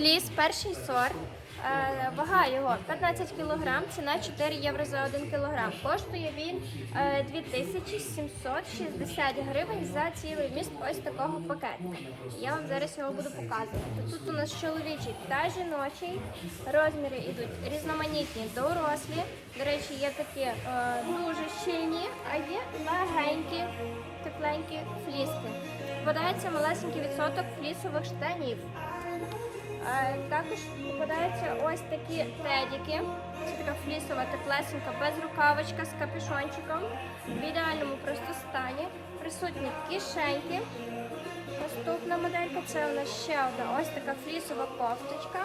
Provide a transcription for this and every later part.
Ліс перший сорт. Е, Вага його 15 кг, ціна 4 євро за 1 кг. Коштує він е, 2760 гривень за цілий вміст ось такого пакетика. Я вам зараз його буду показувати. Тут у нас чоловічий та жіночий. Розміри йдуть різноманітні, дорослі. До речі, є такі е, дуже щільні, а є легенькі, тепленькі фліски. Вкладається малесенький відсоток флісових штанів. Також попадаються ось такі тедіки. Це така флісова теплесенька безрукавочка з капюшончиком в ідеальному просто стані. Присутні кишеньки. Наступна моделька це у нас ще одна ось така флісова кофточка.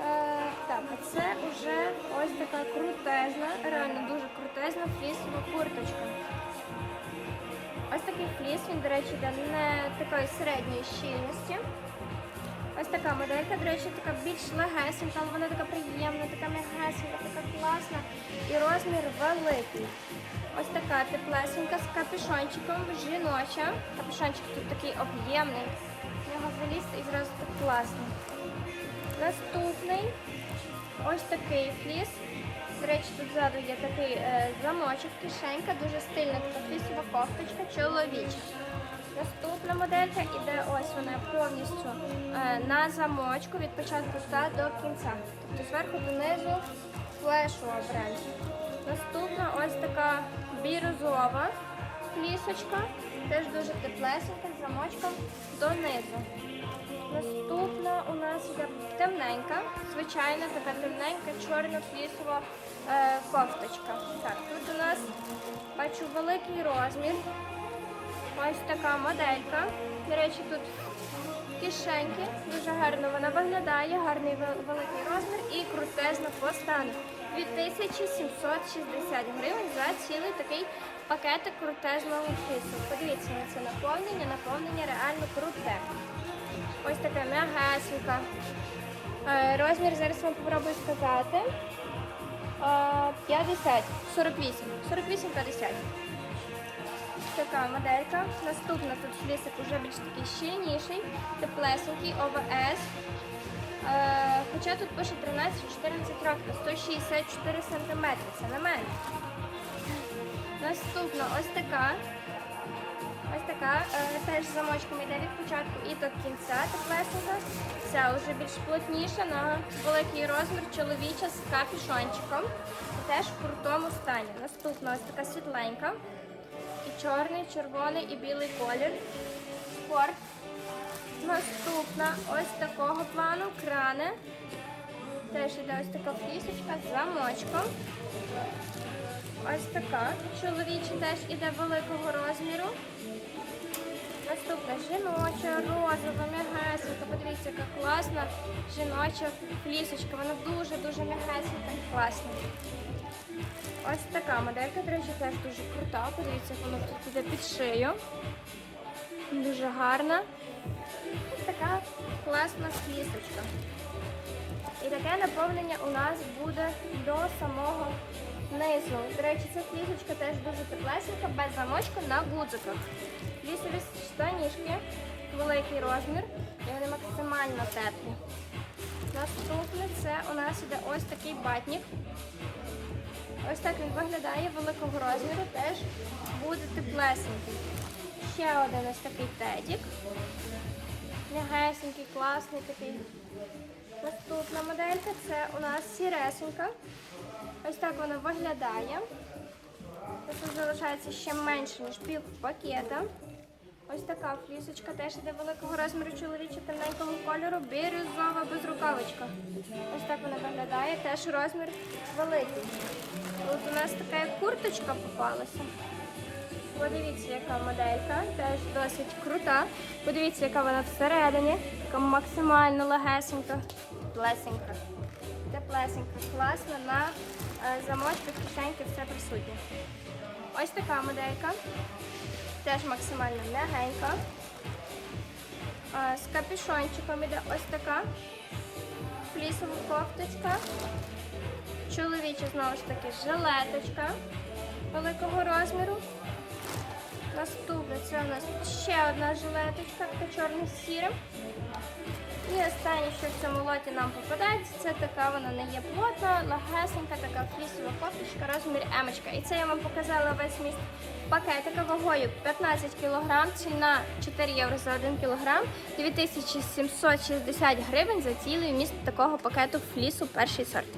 Е, так, це вже ось така крутезна, реально дуже крутезна флісова курточка. Ось такий фліс, він, до речі, йде не такої середньої щільності. Така моделька, до речі, така більш легесенька, але вона така приємна, така м'ягесенька, така класна. І розмір великий. Ось така теплесенька з капюшончиком, жіноча. Капюшончик тут такий об'ємний. В нього заліз і зразу так класно. Наступний ось такий фліс. До речі, тут ззаду є такий е, замочок, кишенька, дуже стильна така флісова кофточка, чоловіча. Наступна моделька іде ось вона повністю е, на замочку від початку та до кінця. Тобто зверху донизу флешова бренд. Наступна ось така бірюзова флісочка, теж дуже теплесенька з замочком донизу. Наступна у нас йде темненька, звичайна така темненька, чорна флісова е, кофточка. Так, тут у нас бачу великий розмір. Ось така моделька. До речі, тут кишеньки. Дуже гарно вона виглядає, гарний великий розмір і крутезна по стану. 2760 гривень за цілий такий пакетик крутезного флісу. Подивіться на це наповнення. Наповнення реально круте. Ось така м'ягесенька. Е, Розмір зараз вам попробую сказати. Е, 50, 48, 48-50. Така моделька. Наступна тут флісик вже більш такий щільніший, теплесенький, ОВС. Е, хоча тут пише 13-14 років, 164 см. Це не менше. Наступна ось така. Ось така. Е, теж з замочком йде від початку і до кінця теплесенька. Ця вже більш плотніша на великий розмір, чоловіча з капюшончиком. Теж в крутому стані. Наступна ось така світленька. Чорний, червоний і білий колір. Спорт. Наступна ось такого плану крани. Теж іде ось така флісочка з замочком. Ось така. Чоловічий теж іде великого розміру. Наступна жіноча, розова, м'ягесенька. Подивіться, яка класна жіноча флісочка. Вона дуже-дуже м'ягесенька і класна. Ось така моделька, до речі, теж дуже крута. Подивіться, воно тут іде під шию. Дуже гарна. Ось така класна флісочка. І таке наповнення у нас буде до самого низу. До речі, ця флісочка теж дуже теплесенька, без замочку на гудзиках. Лісові штанішки, великий розмір, і вони максимально теплі. Наступне це у нас іде ось такий батник. Ось так він виглядає великого розміру, теж буде теплесенький. Ще один ось такий тедік. М'ягесенький, класний такий. Наступна моделька це у нас сіресенька. Ось так вона виглядає. Тут залишається ще менше, ніж пів пакета. Ось така флісочка теж іде великого розміру чоловіча темненького кольору, бірюзова безрукавочка. Ось так вона виглядає, теж розмір великий. Тут у нас така курточка попалася. Подивіться, яка моделька, теж досить крута. Подивіться, яка вона всередині, яка максимально легесенька, плесенька, теплесенька, класна на е, замочках, кишеньки, все присутнє. Ось така моделька, теж максимально м'ягенька. З капюшончиком іде ось така флісова кофточка. Чоловіча знову ж таки жилеточка великого розміру. Наступна це у нас ще одна жилеточка, така чорна з сірим. І останнє, що в цьому лоті нам попадається, це така вона не є плотна, легесенька, така флісова кофточка, розмір емочка. І це я вам показала весь міст пакетика вагою 15 кг, ціна 4 євро за 1 кг, 2760 гривень за цілий міст такого пакету флісу перший сорт.